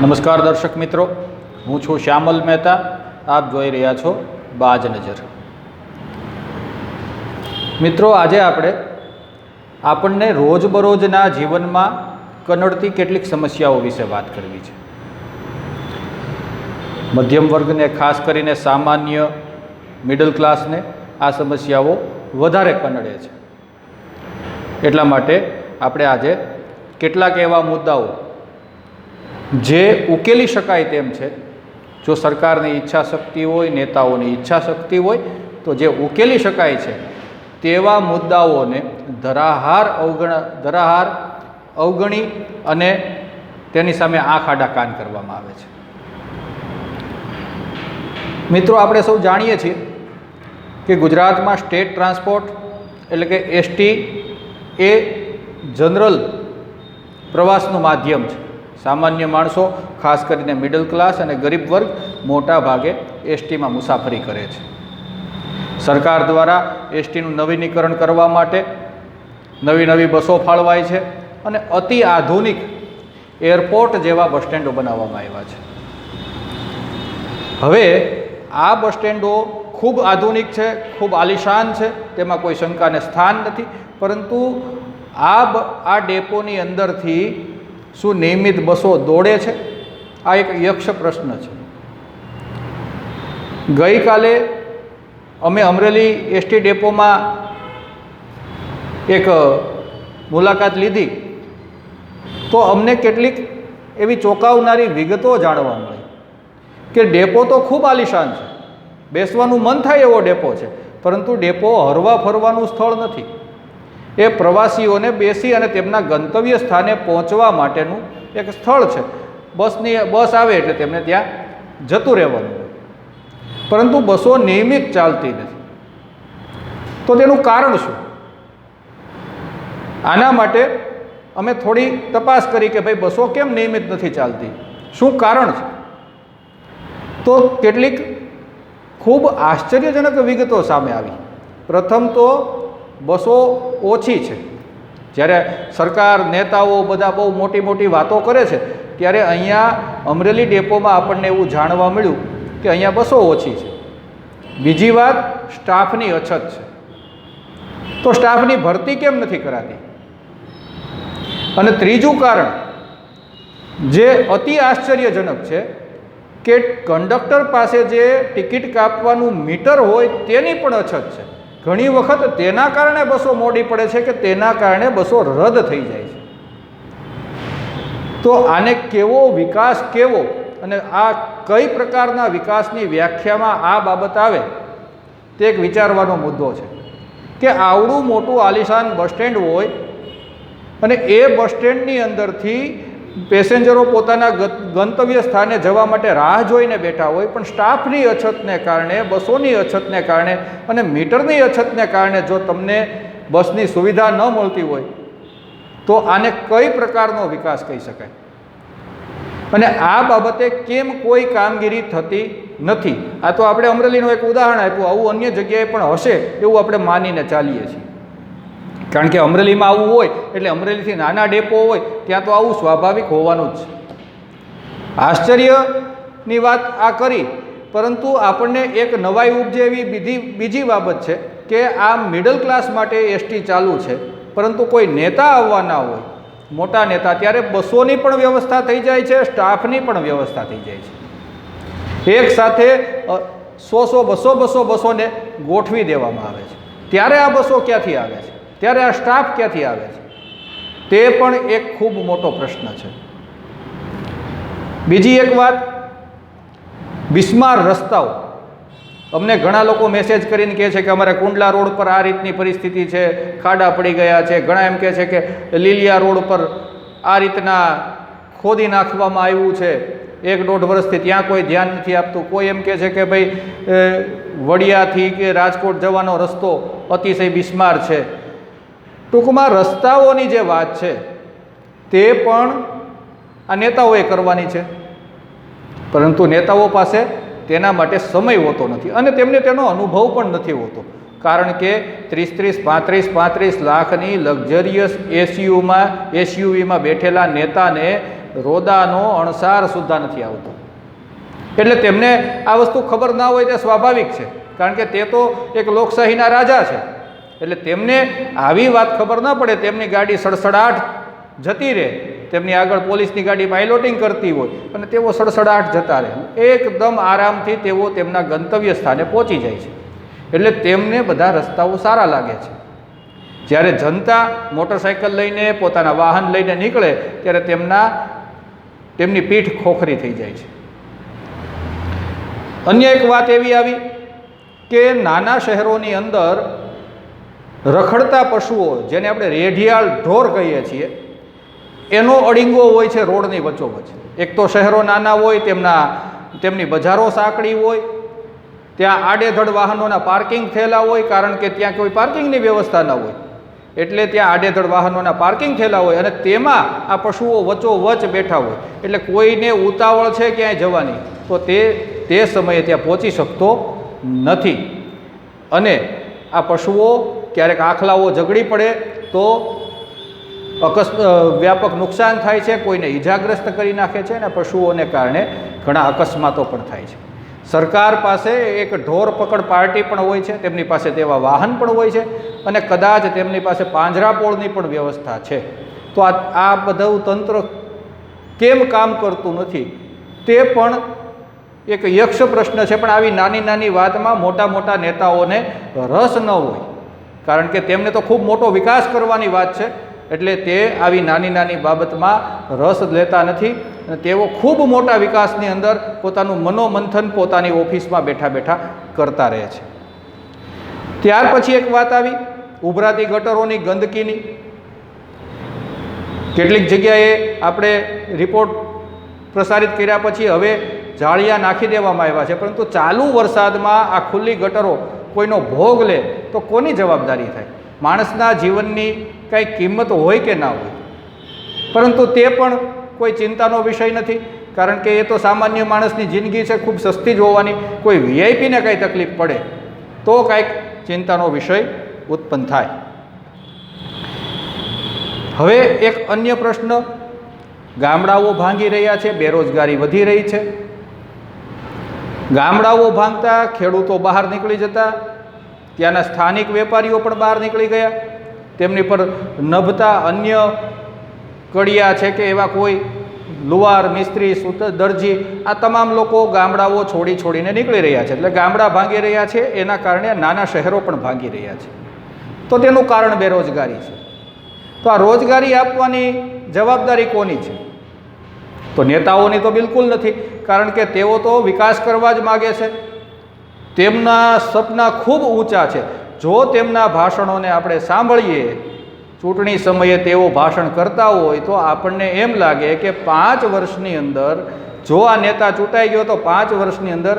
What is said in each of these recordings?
નમસ્કાર દર્શક મિત્રો, હું છું શ્યામલ મહેતા, આપ જોઈ રહ્યા છો બાજ નજર. મિત્રો, આજે આપણે આપણને રોજબરોજના જીવનમાં કનડતી કેટલીક સમસ્યાઓ વિશે વાત કરવી છે. મધ્યમ વર્ગને ખાસ કરીને સામાન્ય મિડલ ક્લાસને આ સમસ્યાઓ વધારે કનડે છે. એટલા માટે આપણે આજે કેટલાક એવા મુદ્દાઓ જે ઉકેલી શકાય તેમ છે, જો સરકારની ઈચ્છા શક્તિ હોય, નેતાઓની ઈચ્છા શક્તિ હોય, તો જે ઉકેલી શકાય છે, તેવા મુદ્દાઓને ધરાહાર અવગણ, ધરાહાર, અવગણી અને તેની સામે આંખ આડા કાન કરવામાં આવે છે. મિત્રો, આપણે સૌ જાણીએ છીએ કે ગુજરાતમાં સ્ટેટ ટ્રાન્સપોર્ટ એટલે કે એસટી એ જનરલ પ્રવાસનું માધ્યમ છે. સામાન્ય માણસો, ખાસ કરીને મિડલ ક્લાસ અને ગરીબ વર્ગ, મોટા ભાગે એસટીમાં મુસાફરી કરે છે. સરકાર દ્વારા એસટીનું નવીનીકરણ કરવા માટે નવી નવી બસો ફાળવાય છે અને અતિ આધુનિક એરપોર્ટ જેવા બસ સ્ટેન્ડો બનાવવામાં આવ્યા છે. હવે આ બસ સ્ટેન્ડો ખૂબ આધુનિક છે, ખૂબ આલિશાન છે, તેમાં કોઈ શંકાને સ્થાન નથી, પરંતુ આ આ ડેપોની અંદરથી શું નિયમિત બસો દોડે છે? આ એક યક્ષ પ્રશ્ન છે. ગઈકાલે અમે અમરેલી એસટી ડેપોમાં એક મુલાકાત લીધી. તો અમને કેટલીક એવી ચોંકાવનારી વિગતો જાણવા મળી કે ડેપો તો ખૂબ આલિશાન છે. બેસવાનું મન થાય એવો ડેપો છે. પરંતુ ડેપો હરવા ફરવાનું સ્થળ નથી. એ પ્રવાસીઓને બેસી અને તેમના ગંતવ્ય સ્થાને પહોંચવા માટેનું એક સ્થળ છે. બસની, બસ આવે એટલે તેમને ત્યાં જતું રહેવાનું પરંતુ બસો નિયમિત ચાલતી નથી. તો તેનું કારણ શું? આના માટે અમે થોડી તપાસ કરી કે ભાઈ બસો કેમ નિયમિત નથી ચાલતી? શું કારણ છે? તો કેટલીક ખૂબ આશ્ચર્યજનક વિગતો સામે આવી. પ્રથમ તો બસો ઓછી છે. જ્યારે સરકાર, નેતાઓ બધા બહુ મોટી મોટી વાતો કરે છે, ત્યારે અહીંયા અમરેલી ડેપોમાં આપણને એવું જાણવા મળ્યું કે અહીંયા બસો ઓછી છે. બીજી વાત, સ્ટાફની અછત છે. તો સ્ટાફની ભરતી કેમ નથી કરાતી? અને ત્રીજું કારણ, જે અતિ આશ્ચર્યજનક છે કે કંડક્ટર પાસે જે ટિકિટ કાપવાનું મીટર હોય તેની પણ અછત છે. ઘણી વખત તેના કારણે બસો મોડી પડે છે કે તેના કારણે બસો રદ થઈ જાય છે. તો આને કેવો વિકાસ કેવો અને આ કઈ પ્રકારના વિકાસની વ્યાખ્યામાં આ બાબત આવે તે એક વિચારવાનો મુદ્દો છે. કે આવડું મોટું આલિશાન બસ સ્ટેન્ડ હોય અને એ બસ સ્ટેન્ડની અંદરથી પેસેન્જરો પોતાના ગંતવ્ય સ્થાને જવા માટે રાહ જોઈને બેઠા હોય, પણ સ્ટાફની અછતને કારણે, બસોની અછતને કારણે અને મીટરની અછતને કારણે જો તમને બસની સુવિધા ન મળતી હોય, તો આને કઈ પ્રકારનો વિકાસ કહી શકાય? અને આ બાબતે કેમ કોઈ કામગીરી થતી નથી? આ તો આપણે અમરેલીનું એક ઉદાહરણ આપ્યું, આવું અન્ય જગ્યાએ પણ હશે, એવું આપણે માનીને ચાલીએ છીએ. કારણ કે અમરેલીમાં આવું હોય, એટલે અમરેલીથી નાના ડેપો હોય, ત્યાં તો આવું સ્વાભાવિક હોવાનું જ છે. આશ્ચર્યની વાત આ કરી, પરંતુ આપણને એક નવાઈ ઉપજે એવી બીજી બીજી બાબત છે કે આ મિડલ ક્લાસ માટે એસટી ચાલુ છે, પરંતુ કોઈ નેતા આવવાના હોય. મોટા નેતા, ત્યારે બસોની પણ વ્યવસ્થા થઈ જાય છે, સ્ટાફની પણ વ્યવસ્થા થઈ જાય છે. એક સાથે સો સો બસો બસો બસોને ગોઠવી દેવામાં આવે છે. ત્યારે આ બસો ક્યાંથી આવે છે? ત્યારે આ સ્ટાફ ક્યાંથી આવે છે? તે પણ એક ખૂબ મોટો પ્રશ્ન છે. બીજી એક વાત, બિસ્માર રસ્તાઓ. અમને ઘણા લોકો મેસેજ કરીને કહે છે કે અમારે કુંડલા રોડ પર આ રીતની પરિસ્થિતિ છે, ખાડા પડી ગયા છે. ઘણા એમ કહે છે કે લીલિયા રોડ પર આ રીતના ખોદી નાખવામાં આવ્યું છે. એક દોઢ વર્ષથી ત્યાં કોઈ ધ્યાન નથી આપતું. કોઈ એમ કહે છે કે ભાઈ વડિયાથી કે રાજકોટ જવાનો રસ્તો અતિશય બિસ્માર છે. ટૂંકમાં રસ્તાઓની જે વાત છે, તે પણ આ નેતાઓએ કરવાની છે. પરંતુ નેતાઓ પાસે તેના માટે સમય હોતો નથી અને તેમને તેનો અનુભવ પણ નથી હોતો. કારણ કે ત્રીસ ત્રીસ, પાંત્રીસ પાંત્રીસ લાખની લક્ઝરિયસ એસયુમાં, એસયુવીમાં બેઠેલા નેતાને રોદાનો અણસાર સુદ્ધા નથી આવતો. એટલે તેમને આ વસ્તુ ખબર ના હોય તે સ્વાભાવિક છે. કારણ કે તે તો એક લોકશાહીના રાજા છે. એટલે તેમને આવી વાત ખબર ના પડે, તેમની ગાડી સડસડાટ જતી રહે. તેમની આગળ પોલીસની ગાડી પાઇલોટિંગ કરતી હોય અને તેઓ સડસડાટ જતા રહે. એકદમ આરામથી તેઓ તેમના ગંતવ્ય સ્થાને પહોંચી જાય છે. એટલે તેમને બધા રસ્તાઓ સારા લાગે છે. જ્યારે જનતા મોટરસાઇકલ લઈને, પોતાના વાહન લઈને નીકળે, ત્યારે તેમના, તેમની પીઠ ખોખરી થઈ જાય છે. અન્ય એક વાત એવી આવી કે નાના શહેરોની અંદર રખડતા પશુઓ, જેને આપણે રેઢિયાળ ઢોર કહીએ છીએ, એનો અડીંગો હોય છે રોડની વચ્ચોવચ્ચ. એક તો શહેરો નાના હોય, તેમના, તેમની બજારો સાંકડી હોય, ત્યાં આડેધડ વાહનોના પાર્કિંગ થયેલા હોય, કારણ કે ત્યાં કોઈ પાર્કિંગની વ્યવસ્થા ન હોય. એટલે ત્યાં આડેધડ વાહનોના પાર્કિંગ થયેલા હોય અને તેમાં આ પશુઓ વચ્ચોવચ્ચ બેઠા હોય. એટલે કોઈને ઉતાવળ છે ક્યાંય જવાની? તો તે તે સમયે ત્યાં પહોંચી શકતો નથી. અને આ પશુઓ ક્યારેક આખલાઓ ઝઘડી પડે તો અકસ્ વ્યાપક નુકસાન થાય છે, કોઈને ઈજાગ્રસ્ત કરી નાખે છે અને પશુઓને કારણે ઘણા અકસ્માતો પણ થાય છે. સરકાર પાસે એક ઢોર પકડ પાર્ટી પણ હોય છે, તેમની પાસે તેવા વાહન પણ હોય છે અને કદાચ તેમની પાસે પાંજરાપોળની પણ વ્યવસ્થા છે. તો આ આ બધું તંત્ર કેમ કામ કરતું નથી? તે પણ એક યક્ષ પ્રશ્ન છે, પણ આવી નાની નાની વાતમાં મોટા મોટા નેતાઓને રસ ન હોય. કારણ કે તેમને તો ખૂબ મોટો વિકાસ કરવાની વાત છે. એટલે તે આવી નાની નાની બાબતમાં રસ લેતા નથી અને તેઓ ખૂબ મોટા વિકાસની અંદર પોતાનું મનોમંથન પોતાની ઓફિસમાં બેઠા બેઠા કરતા રહે છે. ત્યાર પછી એક વાત આવી, ઉભરાતી ગટરોની ગંદકીની. કેટલીક જગ્યાએ આપણે રિપોર્ટ પ્રસારિત કર્યા પછી હવે જાળિયા નાખી દેવામાં આવ્યા છે, પરંતુ ચાલુ વરસાદમાં આ ખુલ્લી ગટરો કોઈનો ભોગ લે તો કોની જવાબદારી થાય? માણસના જીવનની કંઈ કિંમત હોય કે ના હોય? પરંતુ તે પણ કોઈ ચિંતાનો વિષય નથી, કારણ કે એ તો સામાન્ય માણસની જિંદગી છે, ખૂબ સસ્તી જ હોવાની. કોઈ વીઆઈપીને કાંઈ તકલીફ પડે, તો કાંઈક ચિંતાનો વિષય ઉત્પન્ન થાય. હવે એક અન્ય પ્રશ્ન. ગામડાઓ ભાંગી રહ્યા છે, બેરોજગારી વધી રહી છે. ગામડાઓ ભાંગતા, ખેડૂતો બહાર નીકળી જતા ત્યાંના સ્થાનિક વેપારીઓ પણ બહાર નીકળી ગયા. તેમની પર નભતા અન્ય કડિયા છે કે એવા કોઈ લુવાર, મિસ્ત્રી, સૂત, દરજી, આ તમામ લોકો ગામડાઓ છોડી છોડીને નીકળી રહ્યા છે. એટલે ગામડા ભાંગી રહ્યા છે, એના કારણે નાના શહેરો પણ ભાંગી રહ્યા છે. તો તેનું કારણ બેરોજગારી છે. તો આ રોજગારી આપવાની જવાબદારી કોની છે? તો નેતાઓની તો બિલકુલ નથી, કારણ કે તેઓ તો વિકાસ કરવા જ માગે છે. તેમના સપના ખૂબ ઊંચા છે. જો તેમના ભાષણોને આપણે સાંભળીએ, ચૂંટણી સમયે તેઓ ભાષણ કરતા હોય તો આપણને એમ લાગે કે પાંચ વર્ષની અંદર જો આ નેતા ચૂંટાઈ ગયો તો પાંચ વર્ષની અંદર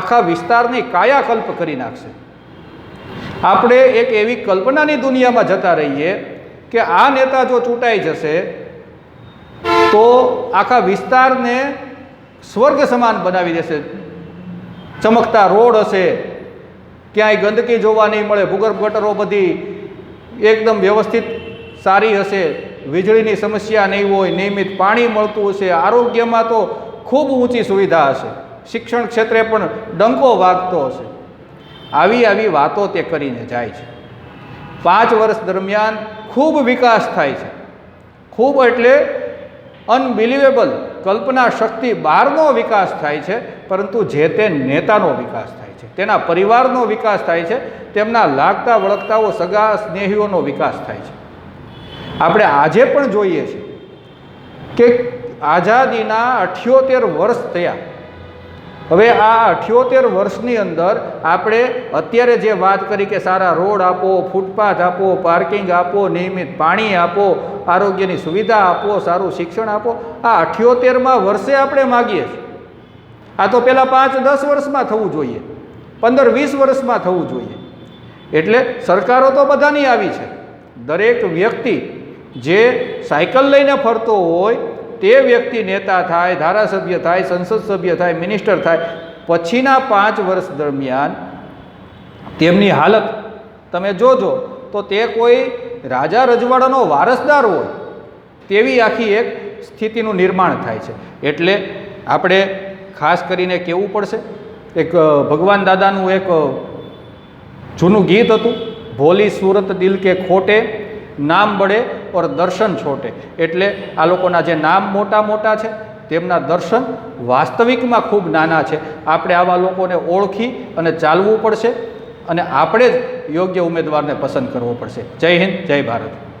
આખા વિસ્તારની કાયાકલ્પ કરી નાખશે. આપણે એક એવી કલ્પનાની દુનિયામાં જતા રહીએ કે આ નેતા જો ચૂંટાઈ જશે તો આખા વિસ્તારને સ્વર્ગ સમાન બનાવી દેશે. ચમકતા રોડ હશે. ક્યાંય ગંદકી જોવા નહીં મળે. ભૂગર્ભ ગટરો બધી એકદમ વ્યવસ્થિત સારી હશે. વીજળીની સમસ્યા નહીં હોય, નિયમિત પાણી મળતું હશે. આરોગ્યમાં તો ખૂબ ઊંચી સુવિધા હશે. શિક્ષણ ક્ષેત્રે પણ ડંકો વાગતો હશે. આવી આવી વાતો તે કરીને જાય છે. પાંચ વર્ષ દરમિયાન ખૂબ વિકાસ થાય છે. ખૂબ એટલે અનબિલિવેબલ કલ્પના શક્તિ બહારનો વિકાસ થાય છે, પરંતુ જે તે નેતાનો વિકાસ થાય છે. તેના પરિવારનો વિકાસ થાય છે, તેમના લાગતા વળગતાઓ, સગા સ્નેહીઓનો વિકાસ થાય છે. આપણે આજે પણ જોઈએ છીએ કે આઝાદીના અઠ્યોતેર વર્ષ થયા. હવે આ અઠ્યોતેર વર્ષની અંદર આપણે અત્યારે જે વાત કરી કે સારા રોડ આપો, ફૂટપાથ આપો, પાર્કિંગ આપો, નિયમિત પાણી આપો, આરોગ્યની સુવિધા આપો, સારું શિક્ષણ આપો, આ અઠ્યોતેરમાં વર્ષે આપણે માગીએ છીએ. આ તો પહેલાં પાંચ દસ વર્ષમાં થવું જોઈએ, પંદર વીસ વર્ષમાં થવું જોઈએ. એટલે સરકારો તો બધાની આવી છે. દરેક વ્યક્તિ જે સાયકલ લઈને ફરતો હોય તે વ્યક્તિ નેતા થાય, ધારાસભ્ય થાય, સંસદ સભ્ય થાય, મિનિસ્ટર થાય, પછીના પાંચ વર્ષ દરમિયાન તેમની હાલત તમે જોજો તો તે કોઈ રાજા રજવાડાનો વારસદાર હોય તેવી આખી એક સ્થિતિનું નિર્માણ થાય છે. એટલે આપણે ખાસ કરીને કહેવું પડશે? એક ભગવાન દાદાનું એક જૂનું ગીત હતું, ભોલી સુરત દિલ કે ખોટે, નામ બળે ઓર દર્શન છોટે. એટલે આ લોકોના જે નામ મોટા મોટા છે, તેમના દર્શન વાસ્તવિકમાં ખૂબ નાના છે. આપણે આવા લોકોને ઓળખી અને ચાલવું પડશે અને આપણે જ યોગ્ય ઉમેદવારને પસંદ કરવો પડશે. જય હિન્દ, જય ભારત.